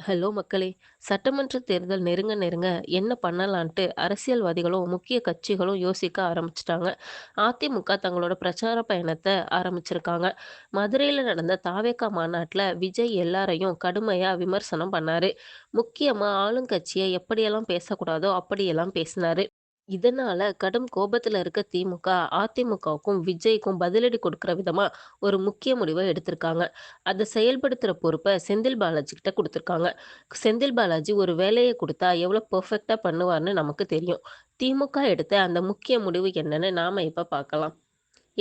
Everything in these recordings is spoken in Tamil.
ஹலோ மக்களே! சட்டமன்ற தேர்தல் நெருங்க நெருங்க என்ன பண்ணலான்ட்டு அரசியல்வாதிகளும், முக்கிய கட்சிகளும் யோசிக்க ஆரம்பிச்சிட்டாங்க அதிமுக தங்களோட பிரச்சார பயணத்தை ஆரம்பிச்சிருக்காங்க. மதுரையில் நடந்த தாவேக்கா மாநாட்டில் விஜய் எல்லாரையும் கடுமையாக விமர்சனம் பண்ணாரு. முக்கியமாக ஆளுங்கட்சியை எப்படியெல்லாம் பேசக்கூடாதோ அப்படியெல்லாம் பேசினாரு. இதனால கடும் கோபத்துல இருக்க திமுக, அதிமுகவுக்கும், விஜய்க்கும் பதிலடி கொடுக்கிற விதமா ஒரு முக்கிய முடிவை எடுத்திருக்காங்க. அதை செயல்படுத்துற பொறுப்பை செந்தில் பாலாஜி கிட்ட கொடுத்துருக்காங்க செந்தில் பாலாஜி ஒரு வேலையை கொடுத்தா எவ்வளோ பெர்ஃபெக்டா பண்ணுவார்னு நமக்கு தெரியும். திமுக எடுத்த அந்த முக்கிய முடிவு என்னன்னு நாம இப்ப பார்க்கலாம்.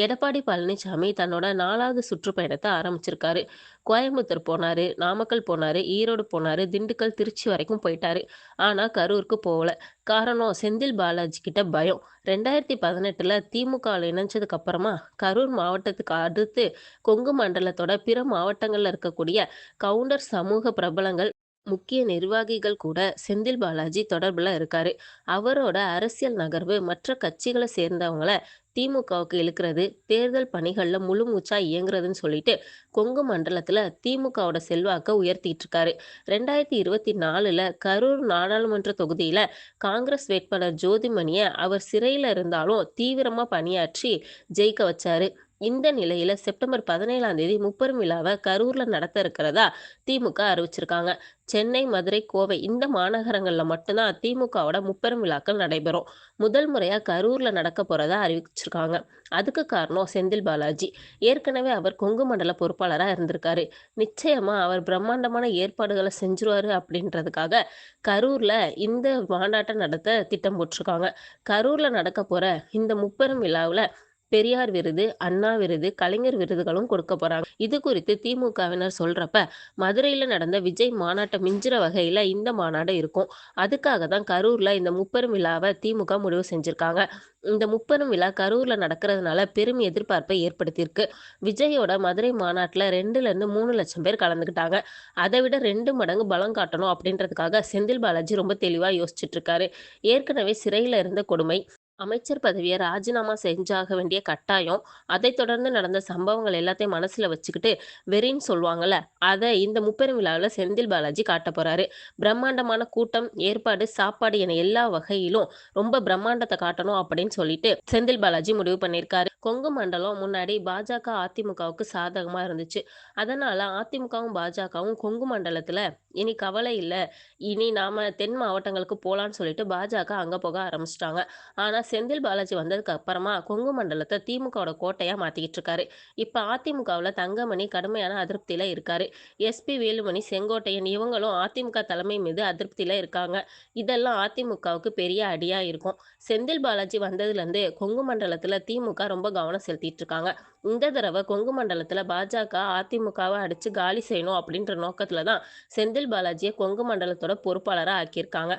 எடப்பாடி பழனிசாமி தன்னோட நாலாவது சுற்றுப்பயணத்தை ஆரம்பிச்சிருக்காரு. கோயம்புத்தூர் போனாரு, நாமக்கல் போனாரு, ஈரோடு போனாரு, திண்டுக்கல், திருச்சி வரைக்கும் போயிட்டாரு. ஆனா கரூருக்கு போகல. காரணம் செந்தில் பாலாஜி கிட்ட பயம். ரெண்டாயிரத்தி பதினெட்டுல திமுக இணைஞ்சதுக்கு அப்புறமா கரூர் மாவட்டத்துக்கு அடுத்து கொங்கு மண்டலத்தோட பிற மாவட்டங்கள்ல இருக்கக்கூடிய கவுண்டர் சமூக பிரபலங்கள், முக்கிய நிர்வாகிகள் கூட செந்தில் பாலாஜி தொடர்புல இருக்காரு. அவரோட அரசியல் நகர்வு மற்ற கட்சிகளை சேர்ந்தவங்கள திமுகவுக்கு இழுக்கிறது, தேர்தல் பணிகளில் முழு மூச்சா இயங்குறதுன்னு சொல்லிட்டு கொங்கு மண்டலத்தில் திமுகவோட செல்வாக்கை உயர்த்திட்டு இருக்காரு. 2024ல கரூர் நாடாளுமன்ற தொகுதியில காங்கிரஸ் வேட்பாளர் ஜோதிமணியை அவர் சிறையில் இருந்தாலும் தீவிரமாக பணியாற்றி ஜெயிக்க வச்சாரு. இந்த நிலையில செப்டம்பர் 17ஆம் தேதி முப்பெரும் விழாவை கரூர்ல நடத்த இருக்கிறதா திமுக அறிவிச்சிருக்காங்க. சென்னை, மதுரை, கோவை இந்த மாநகரங்களில் மட்டும்தான் திமுகவோட முப்பெரும் விழாக்கள் நடைபெறும். முதல் முறையாக கரூரில் நடக்க போகிறதா அறிவிச்சிருக்காங்க. அதுக்கு காரணம் செந்தில் பாலாஜி. ஏற்கனவே அவர் கொங்கு மண்டல பொறுப்பாளராக இருந்திருக்காரு. நிச்சயமாக அவர் பிரம்மாண்டமான ஏற்பாடுகளை செஞ்சுருவாரு அப்படின்றதுக்காக கரூரில் இந்த மாநாட்ட நடத்த திட்டம் போட்டிருக்காங்க. கரூரில் நடக்க போகிற இந்த முப்பெரும் விழாவில் பெரியார் விருது, அண்ணா விருது, கலைஞர் விருதுகளும் கொடுக்க போறாங்க. இது குறித்து திமுகவினர் சொல்றப்ப, மதுரையில் நடந்த விஜய் மாநாட்டை மிஞ்சுற வகையில இந்த மாநாடு இருக்கும். அதுக்காக தான் கரூர்ல இந்த முப்பெரும் விழாவை திமுக முடிவு செஞ்சிருக்காங்க. இந்த முப்பெரும் விழா கரூர்ல நடக்கிறதுனால பெரும் எதிர்பார்ப்பை ஏற்படுத்தியிருக்கு. விஜயோட மதுரை மாநாட்டில் ரெண்டுல இருந்து மூணு லட்சம் பேர் கலந்துக்கிட்டாங்க. அதை விட ரெண்டு மடங்கு பலம் காட்டணும் அப்படின்றதுக்காக செந்தில் பாலாஜி ரொம்ப தெளிவாக யோசிச்சுட்டு இருக்காரு. ஏற்கனவே சிறையில இருந்த கொடுமை, அமைச்சர் பதவியை ராஜினாமா செஞ்சாக வேண்டிய கட்டாயம், அதைத் தொடர்ந்து நடந்த சம்பவங்கள் எல்லாத்தையும் மனசுல வச்சுக்கிட்டு வெறின்னு சொல்லுவாங்கல்ல, அதை இந்த முப்பெரும் விழாவில் செந்தில் பாலாஜி காட்டப் போறாரு. பிரம்மாண்டமான கூட்டம், ஏற்பாடு, சாப்பாடு என எல்லா வகையிலும் ரொம்ப பிரம்மாண்டத்தை காட்டணும் அப்படின்னு சொல்லிட்டு செந்தில் பாலாஜி முடிவு பண்ணியிருக்காரு. கொங்கு மண்டலம் முன்னாடி பாஜக, அதிமுகவுக்கு சாதகமா இருந்துச்சு. அதனால அதிமுகவும், பாஜகவும் கொங்கு மண்டலத்துல இனி கவலை இல்லை இனி நாம தென் மாவட்டங்களுக்கு போகலான்னு சொல்லிட்டு பாஜக அங்க போக ஆரம்பிச்சிட்டாங்க ஆனா செந்தில் பாலாஜி வந்ததுக்கு அப்புறமா கொங்கு மண்டலத்தை திமுகவோட கோட்டையா மாத்திக்கிட்டு இருக்காரு. இப்ப அதிமுகவுல தங்கமணி கடுமையான அதிருப்தியில இருக்காரு. எஸ்பி வேலுமணி, செங்கோட்டையன் இவங்களும் அதிமுக தலைமை மீது அதிருப்தியில இருக்காங்க. இதெல்லாம் அதிமுகவுக்கு பெரிய அடியா இருக்கும். செந்தில் பாலாஜி வந்ததுலருந்து கொங்கு மண்டலத்துல திமுக ரொம்ப கவனம் செலுத்திட்டு இருக்காங்க. இந்த தடவை கொங்கு மண்டலத்துல பாஜக, அதிமுகவை அடிச்சு காலி செய்யணும் அப்படின்ற நோக்கத்துல தான் செந்தில் பாலாஜியை கொங்கு மண்டலத்தோட பொறுப்பாளரா ஆக்கியிருக்காங்க.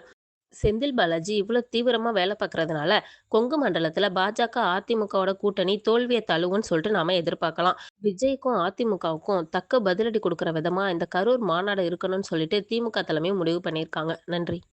செந்தில் பாலாஜி இவ்ளோ தீவிரமா வேலை பார்க்கறதுனால கொங்கு மண்டலத்துல பாஜக, அதிமுகவோட கூட்டணி தோல்வியை தழுவுன்னு சொல்லிட்டு நாம எதிர்பார்க்கலாம். விஜய்க்கும், அதிமுகவுக்கும் தக்க பதிலடி கொடுக்கிற விதமா இந்த கரூர் மாநாடு இருக்கணும்னு சொல்லிட்டு திமுக தலைமையும் முடிவு பண்ணியிருக்காங்க. நன்றி.